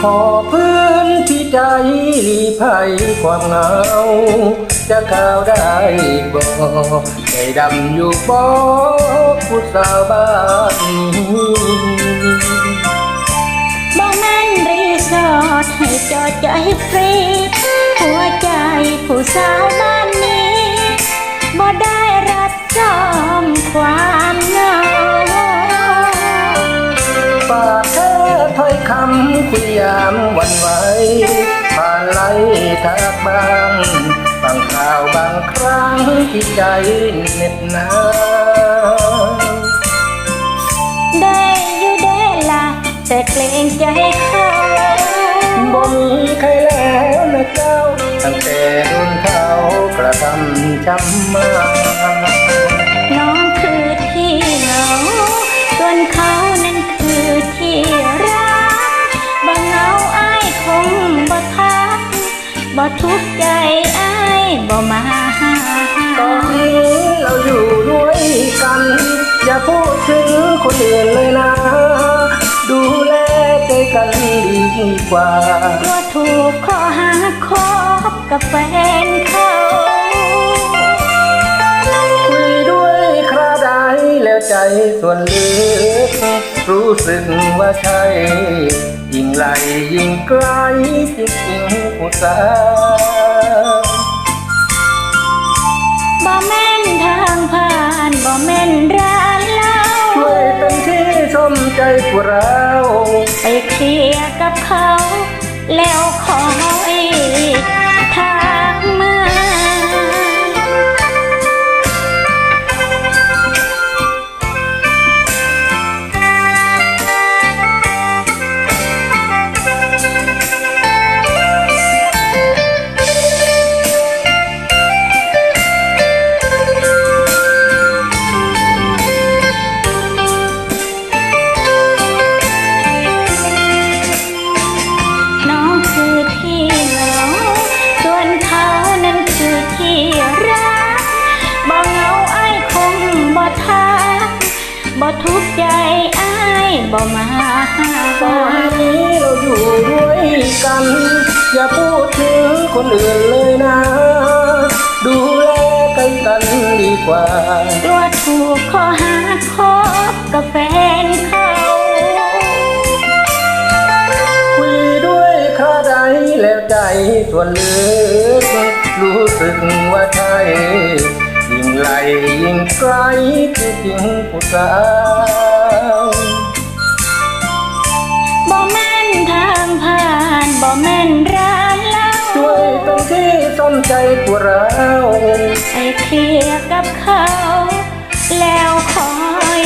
ขอพื้นที่ใจหลีภัยความเหงา จะข้าวได้บ่ใจดำอยู่บ่ผู้สาวบ้านนี้บ่แม่นรีสอร์ทให้จอดใจฟรี หัวใจผู้สาวบ้านนี้บ่ได้รับจอมความำคุยามวันไหวผ่านไหลทักบางฟังข่าวบางครั้งที่ใจเหน็บหนาวได้อยู่ได้ละแต่เกรงใจเขาบ่มีใครแล้วนะเจ้า ตั้งแต่โดนเขากระทำช้ำ บ่ทุกข์ใจไอายบ่มาตอนนี้เราอยู่ด้วยกัน อย่าพูดถึงคนอื่นเลยนะ ดูแลใจกันดีกว่ากลัวถูกข้อหาคบกับแฟนเขาคุยด้วยคราใดแล้วใจส่วนลึกรู้สึกว่าใช่ยิ่งไล่ยิ่งไกลจริง สาวบ่แม่นทางผ่านบ่แม่นร้านเหล้าช่วยเป็นที่ชมใจพวกเรา ไปเคลียร์กับเขา แล้วขอ ทุกข์ใจไอ้ายบ่มาหาตอนนี้เราอยู่ด้วยกัน อย่าพูดถึงคนอื่นเลยนะ ดูแลกันกันดีกว่ากลัวถูกข้อหาคบกับแฟนเขาคุยด้วยคราใดแล้วใจส่วนลึกรู้สึกว่าใช่ยิ่งไล่ยิ่ง กลคือเพียงผู้สาบ่แม่นทางผ่านบ่แม่นร้านเหล้าด้วยตรงที่สมใจตัวเราไอ้เคลียร์กับเขา แล้วคอย